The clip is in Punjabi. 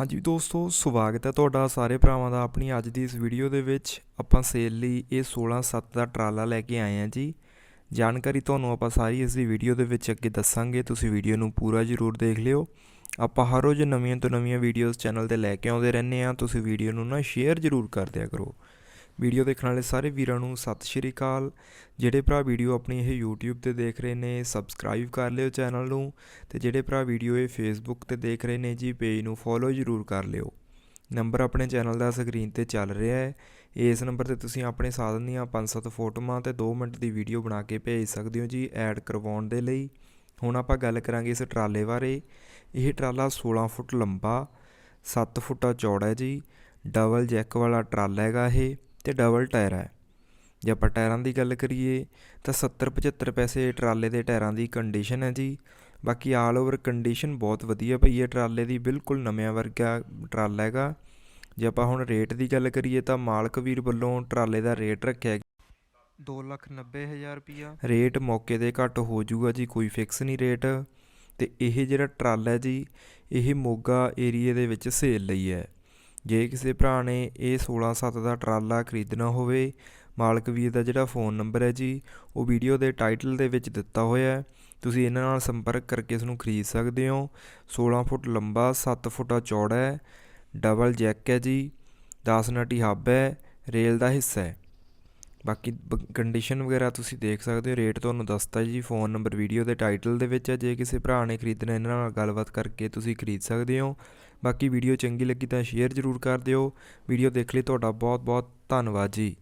ਹਾਂਜੀ ਦੋਸਤੋ, ਸਵਾਗਤ ਹੈ ਤੁਹਾਡਾ ਸਾਰੇ ਭਰਾਵਾਂ ਦਾ ਆਪਣੀ ਅੱਜ ਦੀ ਇਸ ਵੀਡੀਓ ਦੇ ਵਿੱਚ। ਆਪਾਂ ਸੇਲ ਲਈ ਇਹ 16/7 ਦਾ ਟਰਾਲਾ ਲੈ ਕੇ ਆਏ ਹਾਂ ਜੀ। ਜਾਣਕਾਰੀ ਤੁਹਾਨੂੰ ਆਪਾਂ ਸਾਰੀ ਇਸ ਦੀ ਵੀਡੀਓ ਦੇ ਵਿੱਚ ਅੱਗੇ ਦੱਸਾਂਗੇ। ਤੁਸੀਂ ਵੀਡੀਓ ਨੂੰ ਪੂਰਾ ਜ਼ਰੂਰ ਦੇਖ ਲਿਓ। ਆਪਾਂ ਹਰ ਰੋਜ਼ ਨਵੀਆਂ ਤੋਂ ਨਵੀਆਂ ਵੀਡੀਓਜ਼ ਚੈਨਲ ਤੇ ਲੈ ਕੇ ਆਉਂਦੇ ਰਹਿੰਦੇ ਹਾਂ। ਤੁਸੀਂ ਵੀਡੀਓ ਨੂੰ ਨਾ ਸ਼ੇਅਰ ਜ਼ਰੂਰ ਕਰ ਦਿਆ ਕਰੋ। ਵੀਡੀਓ ਦੇਖਣ ਵਾਲੇ ਸਾਰੇ ਵੀਰਾਂ ਨੂੰ ਸਤਿ ਸ਼੍ਰੀ ਅਕਾਲ। ਜਿਹੜੇ ਭਰਾ ਵੀਡੀਓ ਆਪਣੀ ਇਹ YouTube ਤੇ ਦੇਖ ਰਹੇ ਨੇ ਸਬਸਕ੍ਰਾਈਬ ਕਰ ਲਿਓ ਚੈਨਲ ਨੂੰ ਤੇ ਜਿਹੜੇ ਭਰਾ ਵੀਡੀਓ ਇਹ Facebook ਤੇ ਦੇਖ ਰਹੇ ਨੇ ਜੀ ਪੇਜ ਨੂੰ ਫੋਲੋ ਜ਼ਰੂਰ ਕਰ ਲਿਓ। ਨੰਬਰ ਆਪਣੇ ਚੈਨਲ ਦਾ ਸਕਰੀਨ ਤੇ ਚੱਲ ਰਿਹਾ ਹੈ। ਇਸ ਨੰਬਰ ਤੇ ਤੁਸੀਂ ਆਪਣੇ ਸਾਧਨ ਦੀਆਂ 5-7 ਫੋਟੋਆਂ ਤੇ 2 ਮਿੰਟ ਦੀ ਵੀਡੀਓ ਬਣਾ ਕੇ ਭੇਜ ਸਕਦੇ ਹੋ ਜੀ ਐਡ ਕਰਵਾਉਣ ਦੇ ਲਈ। ਹੁਣ ਆਪਾਂ ਗੱਲ ਕਰਾਂਗੇ ਇਸ ਟਰਾਲੇ ਬਾਰੇ। ਇਹ ਟਰਾਲਾ 16 ਫੁੱਟ ਲੰਬਾ 7 ਫੁੱਟਾ ਚੌੜਾ ਹੈ ਜੀ। ਡਬਲ ਜੈਕ ਵਾਲਾ ਟਰਾਲਾ ਹੈਗਾ ਇਹ। ਤੇ ਡਬਲ ਟਾਇਰ ਹੈ। ਜੇ ਆਪਾਂ ਟਾਇਰਾਂ ਦੀ ਗੱਲ ਕਰੀਏ, ਤਾਂ 70 75 ਪੈਸੇ ਟਰਾਲੇ ਦੇ ਟਾਇਰਾਂ ਦੀ ਕੰਡੀਸ਼ਨ ਹੈ ਜੀ। ਬਾਕੀ ਆਲ ਓਵਰ ਕੰਡੀਸ਼ਨ ਬਹੁਤ ਵਧੀਆ ਪਈ ਹੈ, ਟਰਾਲੇ ਦੀ ਬਿਲਕੁਲ ਨਵਿਆਂ ਵਰਗਾ ਟਰਾਲਾ ਹੈਗਾ। ਜੇ ਆਪਾਂ ਹੁਣ ਰੇਟ ਦੀ ਗੱਲ ਕਰੀਏ, ਤਾਂ ਮਾਲਕ ਵੀਰ ਵੱਲੋਂ ਟਰਾਲੇ ਦਾ ਰੇਟ ਰੱਖਿਆ ਦੋ ਲੱਖ ਨੱਬੇ ਹਜ਼ਾਰ ਰੁਪਈਆ ਰੇਟ ਮੌਕੇ ਤੇ ਘੱਟ ਹੋ ਜਾਊਗਾ ਜੀ, ਕੋਈ ਫਿਕਸ ਨਹੀਂ ਰੇਟ ਤੇ ਇਹ ਜਿਹੜਾ ਟਰਾਲਾ ਹੈ ਜੀ, ਇਹ ਮੋਗਾ ਏਰੀਏ ਦੇ ਵਿੱਚ ਸੇਲ ਲਈ ਹੈ। ਜੇ ਕਿਸੇ ਭਰਾ ਨੇ ਇਹ 16/7 ਦਾ ਟਰਾਲਾ ਖਰੀਦਣਾ ਹੋਵੇ, ਮਾਲਕ ਵੀਰ ਦਾ ਜਿਹੜਾ ਫੋਨ ਨੰਬਰ ਹੈ ਜੀ, ਉਹ ਵੀਡੀਓ ਦੇ ਟਾਈਟਲ ਦੇ ਵਿੱਚ ਦਿੱਤਾ ਹੋਇਆ ਹੈ। ਤੁਸੀਂ ਇਹਨਾਂ ਨਾਲ ਸੰਪਰਕ ਕਰਕੇ ਇਸ ਨੂੰ ਖਰੀਦ ਸਕਦੇ ਹੋ। 16 ਫੁੱਟ ਲੰਬਾ 7 ਫੁੱਟਾ ਚੌੜਾ ਹੈ ਡਬਲ ਜੈਕ ਹੈ ਜੀ 10 ਨਟੀ ਹੱਬ ਹੈ, ਰੇਲ ਦਾ ਹਿੱਸਾ ਹੈ। ਬਾਕੀ ਕੰਡੀਸ਼ਨ ਵਗੈਰਾ ਤੁਸੀਂ ਦੇਖ ਸਕਦੇ ਹੋ ਰੇਟ ਤੁਹਾਨੂੰ ਦੱਸਤਾ ਜੀ ਫੋਨ ਨੰਬਰ ਵੀਡੀਓ ਦੇ ਟਾਈਟਲ ਦੇ ਵਿੱਚ ਹੈ ਜੇ ਕਿਸੇ ਭਰਾ ਨੇ ਖਰੀਦਣਾ, ਇਹਨਾਂ ਨਾਲ ਗੱਲਬਾਤ ਕਰਕੇ ਤੁਸੀਂ ਖਰੀਦ ਸਕਦੇ ਹੋ। ਬਾਕੀ ਵੀਡੀਓ ਚੰਗੀ ਲੱਗੀ ਤਾਂ ਸ਼ੇਅਰ ਜ਼ਰੂਰ ਕਰ ਦਿਓ। ਵੀਡੀਓ ਦੇਖ ਲਈ, ਤੁਹਾਡਾ ਬਹੁਤ ਬਹੁਤ ਧੰਨਵਾਦ ਜੀ।